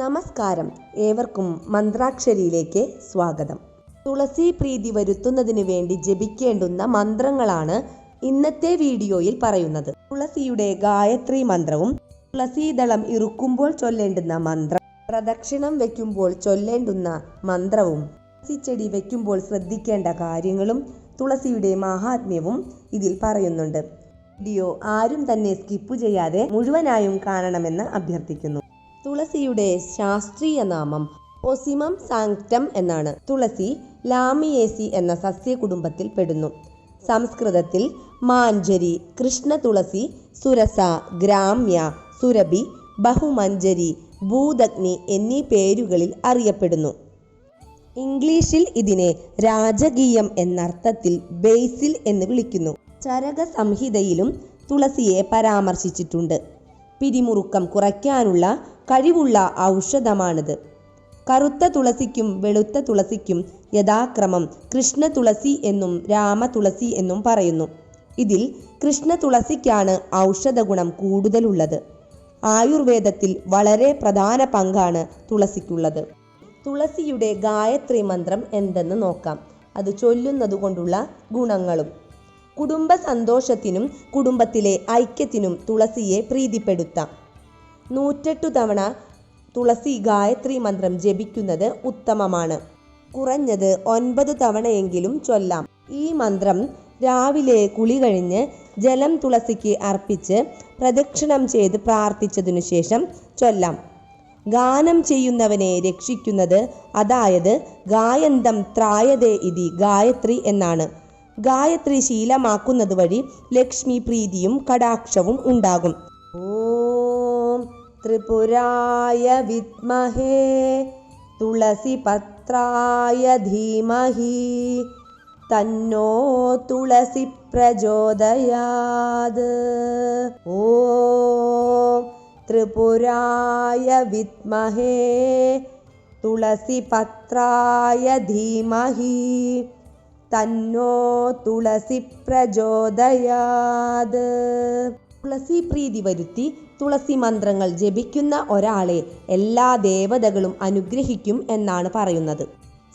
നമസ്കാരം. ഏവർക്കും മന്ത്രാക്ഷരിയിലേക്ക് സ്വാഗതം. തുളസി പ്രീതി വരുത്തുന്നതിന് വേണ്ടി ജപിക്കേണ്ടുന്ന മന്ത്രങ്ങളാണ് ഇന്നത്തെ വീഡിയോയിൽ പറയുന്നത്. തുളസിയുടെ ഗായത്രി മന്ത്രവും തുളസീദളം ഇറുക്കുമ്പോൾ ചൊല്ലേണ്ടുന്ന മന്ത്രം പ്രദക്ഷിണം വയ്ക്കുമ്പോൾ ചൊല്ലേണ്ടുന്ന മന്ത്രവും തുളസി തുളസിച്ചെടി വയ്ക്കുമ്പോൾ ശ്രദ്ധിക്കേണ്ട കാര്യങ്ങളും തുളസിയുടെ മഹാത്മ്യവും ഇതിൽ പറയുന്നുണ്ട്. വീഡിയോ ആരും തന്നെ സ്കിപ്പ് ചെയ്യാതെ മുഴുവനായും കാണണമെന്ന് അഭ്യർത്ഥിക്കുന്നു. തുളസിയുടെ ശാസ്ത്രീയ നാമം ഒസിമം സാങ്ക്റ്റം എന്നാണ്. തുളസി ലാമിയേസി എന്ന സസ്യ കുടുംബത്തിൽ പെടുന്നു. സംസ്കൃതത്തിൽ മാഞ്ചരി കൃഷ്ണ തുളസി സുരസ ഗ്രാമ്യ സുരഭി ബഹുമഞ്ചരി ഭൂതഗ്നി എന്നീ പേരുകളിൽ അറിയപ്പെടുന്നു. ഇംഗ്ലീഷിൽ ഇതിനെ രാജകീയം എന്നർത്ഥത്തിൽ ബേസിൽ എന്ന് വിളിക്കുന്നു. ചരക സംഹിതയിലും തുളസിയെ പരാമർശിച്ചിട്ടുണ്ട്. പിരിമുറുക്കം കുറയ്ക്കാനുള്ള കഴിവുള്ള ഔഷധമാണിത്. കറുത്ത തുളസിക്കും വെളുത്ത തുളസിക്കും യഥാക്രമം കൃഷ്ണ തുളസി എന്നും രാമ തുളസി എന്നും പറയുന്നു. ഇതിൽ കൃഷ്ണ തുളസിക്കാണ് ഔഷധ ഗുണം കൂടുതലുള്ളത്. ആയുർവേദത്തിൽ വളരെ പ്രധാന പങ്കാണ് തുളസിക്കുള്ളത്. തുളസിയുടെ ഗായത്രി മന്ത്രം എന്തെന്ന് നോക്കാം. അത് ചൊല്ലുന്നത് കൊണ്ടുള്ള ഗുണങ്ങളും. കുടുംബ സന്തോഷത്തിനും കുടുംബത്തിലെ ഐക്യത്തിനും തുളസിയെ പ്രീതിപ്പെടുത്താം. നൂറ്റെട്ടു തവണ തുളസി ഗായത്രി മന്ത്രം ജപിക്കുന്നത് ഉത്തമമാണ്. കുറഞ്ഞത് ഒൻപത് തവണയെങ്കിലും ചൊല്ലാം. ഈ മന്ത്രം രാവിലെ കുളി കഴിഞ്ഞ് ജലം തുളസിക്ക് അർപ്പിച്ച് പ്രദക്ഷിണം ചെയ്ത് പ്രാർത്ഥിച്ചതിനു ശേഷം ചൊല്ലാം. ഗാനം ചെയ്യുന്നവനെ രക്ഷിക്കുന്നത് അതായത് ഗായന്തം ത്രായതേ ഇതി ഗായത്രി എന്നാണ്. ഗായത്രി ശീലമാക്കുന്നത് വഴി ലക്ഷ്മി പ്രീതിയും കടാക്ഷവും ഉണ്ടാകും. ഓം त्रिपुराय विद्महे तुलसीपत्राय धीमहि तन्नो तुलसिप्रचोदयात् त्रिपुराय विद्महे तुलसीपत्राय धीमहि तन्नो तुलसिप्रचोदयात् തുളസി പ്രീതി വരുത്തി തുളസി മന്ത്രങ്ങൾ ജപിക്കുന്ന ഒരാളെ എല്ലാ ദേവതകളും അനുഗ്രഹിക്കും എന്നാണ് പറയുന്നത്.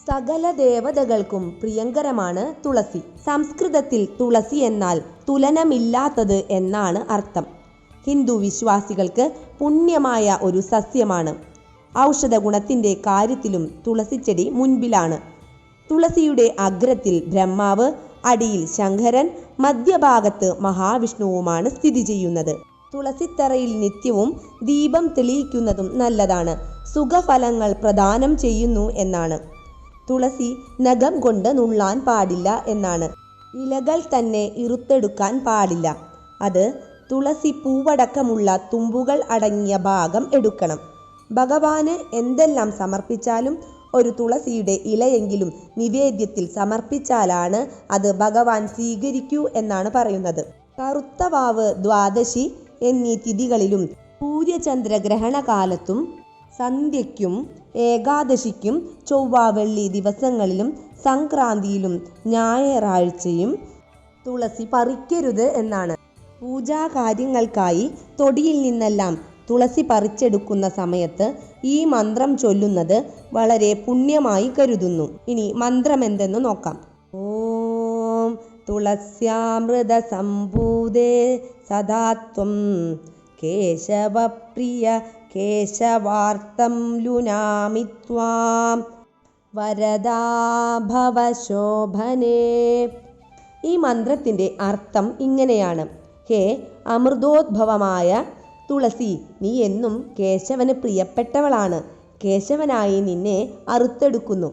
സകല ദേവതകൾക്കും പ്രിയങ്കരമാണ് തുളസി. സംസ്കൃതത്തിൽ തുളസി എന്നാൽ തുലനമില്ലാത്തത് എന്നാണ് അർത്ഥം. ഹിന്ദു വിശ്വാസികൾക്ക് പുണ്യമായ ഒരു സസ്യമാണ്. ഔഷധ ഗുണത്തിന്റെ കാര്യത്തിലും തുളസിച്ചെടി മുൻപിലാണ്. തുളസിയുടെ അഗ്രത്തിൽ ബ്രഹ്മാവ് അടിയിൽ ശങ്കരൻ മധ്യഭാഗത്ത് മഹാവിഷ്ണുവുമാണ് സ്ഥിതി ചെയ്യുന്നത്. തുളസിത്തറയിൽ നിത്യവും ദീപം തെളിയിക്കുന്നതും നല്ലതാണ്. സുഖഫലങ്ങൾ പ്രദാനം ചെയ്യുന്നു എന്നാണ്. തുളസി നഖം കൊണ്ട് നുള്ളാൻ പാടില്ല എന്നാണ്. ഇലകൾ തന്നെ ഇറുത്തെടുക്കാൻ പാടില്ല. അത് തുളസി പൂവടക്കമുള്ള തുമ്പുകൾ അടങ്ങിയ ഭാഗം എടുക്കണം. ഭഗവാന് എന്തെല്ലാം സമർപ്പിച്ചാലും ഒരു തുളസിയുടെ ഇലയെങ്കിലും നിവേദ്യത്തിൽ സമർപ്പിച്ചാലാണ് അത് ഭഗവാൻ സ്വീകരിക്കൂ എന്നാണ് പറയുന്നത്. കറുത്തവാവ് ദ്വാദശി എന്നീ തിഥികളിലും സൂര്യചന്ദ്രഗ്രഹണ കാലത്തും സന്ധ്യയ്ക്കും ഏകാദശിക്കും ചൊവ്വ വെള്ളി ദിവസങ്ങളിലും സംക്രാന്തിയിലും ഞായറാഴ്ചയും തുളസി പറിക്കരുത് എന്നാണ്. പൂജാകാര്യങ്ങൾക്കായി തൊടിയിൽ നിന്നെല്ലാം തുളസി പറിച്ചെടുക്കുന്ന സമയത്ത് ഈ മന്ത്രം ചൊല്ലുന്നത് വളരെ പുണ്യമായി കരുതുന്നു. ഇനി മന്ത്രം എന്തെന്ന് നോക്കാം. ഓം തുളസ്യാമൃത സംഭൂതേ സദാത്വം കേശവപ്രിയ കേശവാർത്തം ലുനാമിത്വാം വരദാഭവശോഭനേ. ഈ മന്ത്രത്തിന്റെ അർത്ഥം ഇങ്ങനെയാണ്. ഹേ അമൃതോദ്ഭവമായ തുളസി നീ എന്നും കേശവന് പ്രിയപ്പെട്ടവളാണ്. കേശവനായി നിന്നെ അറുത്തെടുക്കുന്നു.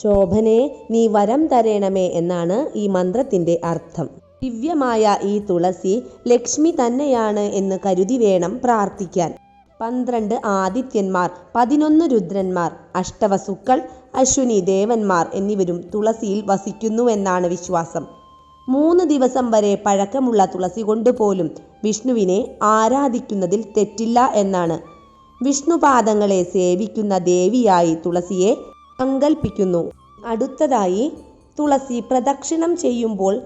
ശോഭനെ നീ വരം തരേണമേ എന്നാണ് ഈ മന്ത്രത്തിന്റെ അർത്ഥം. ദിവ്യമായ ഈ തുളസി ലക്ഷ്മി തന്നെയാണ് എന്ന് കരുതി വേണം പ്രാർത്ഥിക്കാൻ. പന്ത്രണ്ട് ആദിത്യന്മാർ പതിനൊന്ന് രുദ്രന്മാർ അഷ്ടവസുക്കൾ അശ്വിനി ദേവന്മാർ എന്നിവരും തുളസിയിൽ വസിക്കുന്നുവെന്നാണ് വിശ്വാസം. മൂന്ന് ദിവസം വരെ പഴക്കമുള്ള തുളസി കൊണ്ടുപോലും വിഷ്ണുവിനെ ആരാധിക്കുന്നതിൽ തെറ്റില്ല എന്നാണ്. വിഷ്ണുപാദങ്ങളെ സേവിക്കുന്ന ദേവിയായി തുളസിയെ സങ്കൽപ്പിക്കുന്നു. അടുത്തതായി തുളസി പ്രദക്ഷിണം ചെയ്യുമ്പോൾ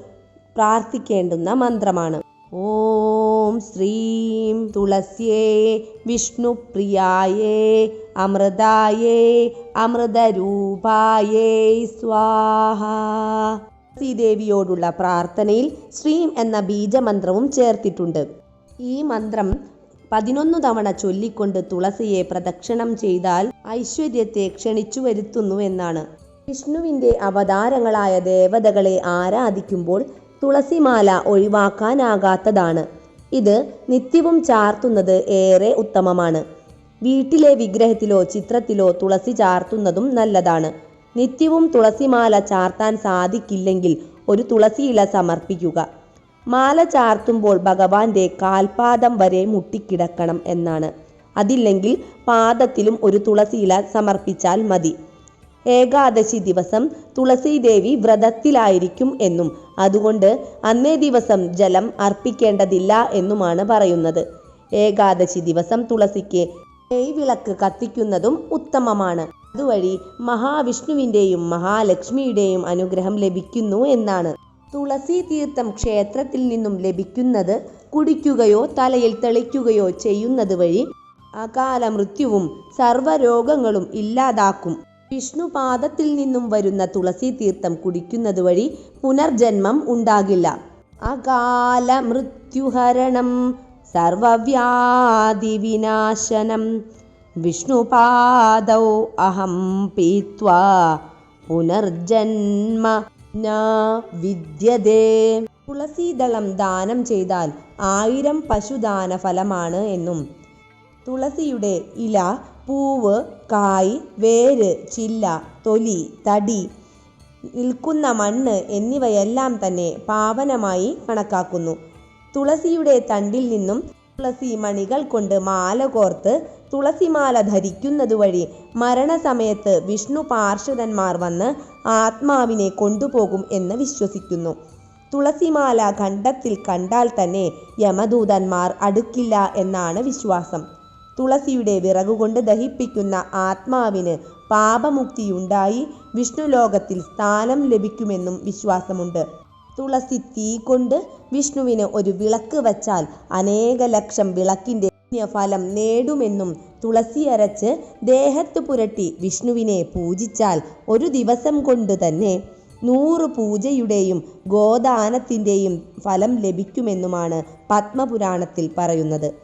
പ്രാർത്ഥിക്കേണ്ടുന്ന മന്ത്രമാണ്. ഓം ശ്രീം തുളസ്യേ വിഷ്ണുപ്രിയായേ അമൃതായേ അമൃതരൂപായേ സ്വാഹ. തുളസീദേവിയോടുള്ള പ്രാർത്ഥനയിൽ ശ്രീം എന്ന ബീജമന്ത്രവും ചേർത്തിട്ടുണ്ട്. ഈ മന്ത്രം പതിനൊന്നു തവണ ചൊല്ലിക്കൊണ്ട് തുളസിയെ പ്രദക്ഷിണം ചെയ്താൽ ഐശ്വര്യത്തെ ക്ഷണിച്ചു വരുത്തുന്നു എന്നാണ്. വിഷ്ണുവിന്റെ അവതാരങ്ങളായ ദേവതകളെ ആരാധിക്കുമ്പോൾ തുളസിമാല ഒഴിവാക്കാനാകാത്തതാണ്. ഇത് നിത്യവും ചാർത്തുന്നത് ഏറെ ഉത്തമമാണ്. വീട്ടിലെ വിഗ്രഹത്തിലോ ചിത്രത്തിലോ തുളസി ചാർത്തുന്നതും നല്ലതാണ്. നിത്യവും തുളസിമാല ചാർത്താൻ സാധിക്കില്ലെങ്കിൽ ഒരു തുളസി ഇല സമർപ്പിക്കുക. മാല ചാർത്തുമ്പോൾ ഭഗവാന്റെ കാൽപാദം വരെ മുട്ടിക്കിടക്കണം എന്നാണ്. അതില്ലെങ്കിൽ പാദത്തിലും ഒരു തുളസി ഇല സമർപ്പിച്ചാൽ മതി. ഏകാദശി ദിവസം തുളസി ദേവി വ്രതത്തിലായിരിക്കും എന്നും അതുകൊണ്ട് അന്നേ ദിവസം ജലം അർപ്പിക്കേണ്ടതില്ല എന്നുമാണ് പറയുന്നത്. ഏകാദശി ദിവസം തുളസിക്ക് നെയ്വിളക്ക് കത്തിക്കുന്നതും ഉത്തമമാണ്. അതുവഴി മഹാവിഷ്ണുവിന്റെയും മഹാലക്ഷ്മിയുടെയും അനുഗ്രഹം ലഭിക്കുന്നു എന്നാണ്. തുളസി തീർത്ഥം ക്ഷേത്രത്തിൽ നിന്നും ലഭിക്കുന്നത് കുടിക്കുകയോ തലയിൽ തെളിക്കുകയോ ചെയ്യുന്നത് വഴി അകാല മൃത്യുവും സർവരോഗങ്ങളും ഇല്ലാതാക്കും. വിഷ്ണുപാദത്തിൽ നിന്നും വരുന്ന തുളസി തീർത്ഥം കുടിക്കുന്നത് വഴി പുനർജന്മം ഉണ്ടാകില്ല. അകാല മൃത്യുഹരണം സർവവ്യാധി വിഷ്ണുപാദൗ അഹം പീത്വാ പുനർജന്മ വിദ്യതേ. തുളസീദളം ദാനം ചെയ്താൽ ആയിരം പശുദാന ഫലമാണ് എന്നും. തുളസിയുടെ ഇല പൂവ് കായ് വേര് ചില്ല തൊലി തടി നിൽക്കുന്ന മണ്ണ് എന്നിവയെല്ലാം തന്നെ പാവനമായി കണക്കാക്കുന്നു. തുളസിയുടെ തണ്ടിൽ നിന്നും തുളസി മണികൾ കൊണ്ട് മാല കോർത്ത് തുളസിമാല ധരിക്കുന്നതുവഴി മരണസമയത്ത് വിഷ്ണു പാർഷദന്മാർ വന്ന് ആത്മാവിനെ കൊണ്ടുപോകും എന്ന് വിശ്വസിക്കുന്നു. തുളസിമാല ഖണ്ഡത്തിൽ കണ്ടാൽ തന്നെ യമദൂതന്മാർ അടുക്കില്ല എന്നാണ് വിശ്വാസം. തുളസിയുടെ വിറകുകൊണ്ട് ദഹിപ്പിക്കുന്ന ആത്മാവിന് പാപമുക്തിയുണ്ടായി വിഷ്ണുലോകത്തിൽ സ്ഥാനം ലഭിക്കുമെന്നും വിശ്വാസമുണ്ട്. തുളസി തീ കൊണ്ട് വിഷ്ണുവിന് ഒരു വിളക്ക് വച്ചാൽ അനേക ലക്ഷം വിളക്കിന്റെ ഫലം നേടുമെന്നും തുളസി അരച്ച് ദേഹത്ത് പുരട്ടി വിഷ്ണുവിനെ പൂജിച്ചാൽ ഒരു ദിവസം കൊണ്ട് തന്നെ നൂറ് പൂജയുടെയും ഗോദാനത്തിന്റെയും ഫലം ലഭിക്കുമെന്നുമാണ് പത്മപുരാണത്തിൽ പറയുന്നത്.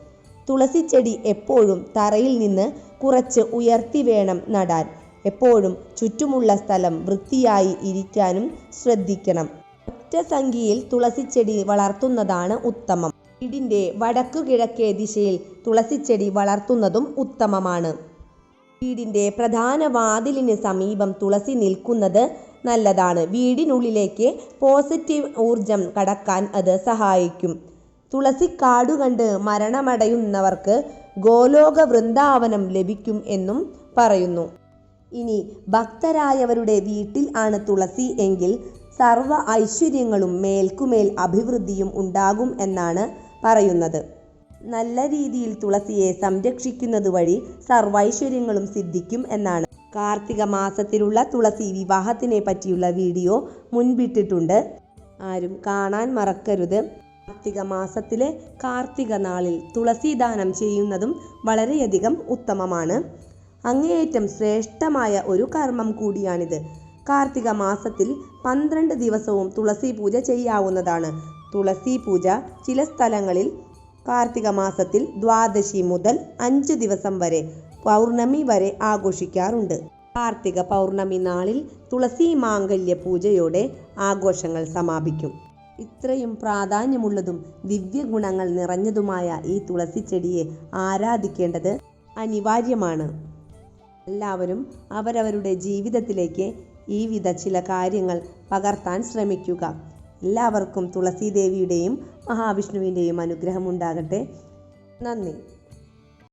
തുളസിച്ചെടി എപ്പോഴും തറയിൽ നിന്ന് കുറച്ച് ഉയർത്തി വേണം നടാൻ. എപ്പോഴും ചുറ്റുമുള്ള സ്ഥലം വൃത്തിയായി ഇരിക്കാനും ശ്രദ്ധിക്കണം. ഒറ്റ സംഖ്യയിൽ തുളസിച്ചെടി വളർത്തുന്നതാണ് ഉത്തമം. വീടിന്റെ വടക്കു കിഴക്കേ ദിശയിൽ തുളസിച്ചെടി വളർത്തുന്നതും ഉത്തമമാണ്. വീടിന്റെ പ്രധാന വാതിലിന് സമീപം തുളസി നിൽക്കുന്നത് നല്ലതാണ്. വീടിനുള്ളിലേക്ക് പോസിറ്റീവ് ഊർജം കടക്കാൻ അത് സഹായിക്കും. തുളസി കാടു കണ്ട് മരണമടയുന്നവർക്ക് ഗോലോക വൃന്ദാവനം ലഭിക്കും എന്നും പറയുന്നു. ഇനി ഭക്തരായവരുടെ വീട്ടിൽ ആണ് തുളസി എങ്കിൽ സർവ ഐശ്വര്യങ്ങളും മേൽക്കുമേൽ അഭിവൃദ്ധിയും ഉണ്ടാകും എന്നാണ് പറയുന്നത്. നല്ല രീതിയിൽ തുളസിയെ സംരക്ഷിക്കുന്നത് വഴി സർവൈശ്വര്യങ്ങളും സിദ്ധിക്കും എന്നാണ്. കാർത്തിക മാസത്തിലുള്ള തുളസി വിവാഹത്തിനെ പറ്റിയുള്ള വീഡിയോ മുൻപിട്ടിട്ടുണ്ട്. ആരും കാണാൻ മറക്കരുത്. കാർത്തിക മാസത്തിലെ കാർത്തിക നാളിൽ തുളസി ദാനം ചെയ്യുന്നതും വളരെയധികം ഉത്തമമാണ്. അങ്ങേയറ്റം ശ്രേഷ്ഠമായ ഒരു കർമ്മം കൂടിയാണിത്. കാർത്തിക മാസത്തിൽ പന്ത്രണ്ട് ദിവസവും തുളസി പൂജ ചെയ്യാവുന്നതാണ്. തുളസി പൂജ ചില സ്ഥലങ്ങളിൽ കാർത്തിക മാസത്തിൽ ദ്വാദശി മുതൽ അഞ്ച് ദിവസം വരെ പൗർണമി വരെ ആഘോഷിക്കാറുണ്ട്. കാർത്തിക പൗർണമി നാളിൽ തുളസി മാംഗല്യ പൂജയോടെ ആഘോഷങ്ങൾ സമാപിക്കും. ഇത്രയും പ്രാധാന്യമുള്ളതും ദിവ്യഗുണങ്ങൾ നിറഞ്ഞതുമായ ഈ തുളസി ചെടിയെ ആരാധിക്കേണ്ടത് അനിവാര്യമാണ്. എല്ലാവരും അവരവരുടെ ജീവിതത്തിലേക്ക് ഈ വിധ ചില കാര്യങ്ങൾ പകർത്താൻ ശ്രമിക്കുക. എല്ലാവർക്കും തുളസീദേവിയുടെയും മഹാവിഷ്ണുവിന്റെയും അനുഗ്രഹം ഉണ്ടാകട്ടെ നന്ദി.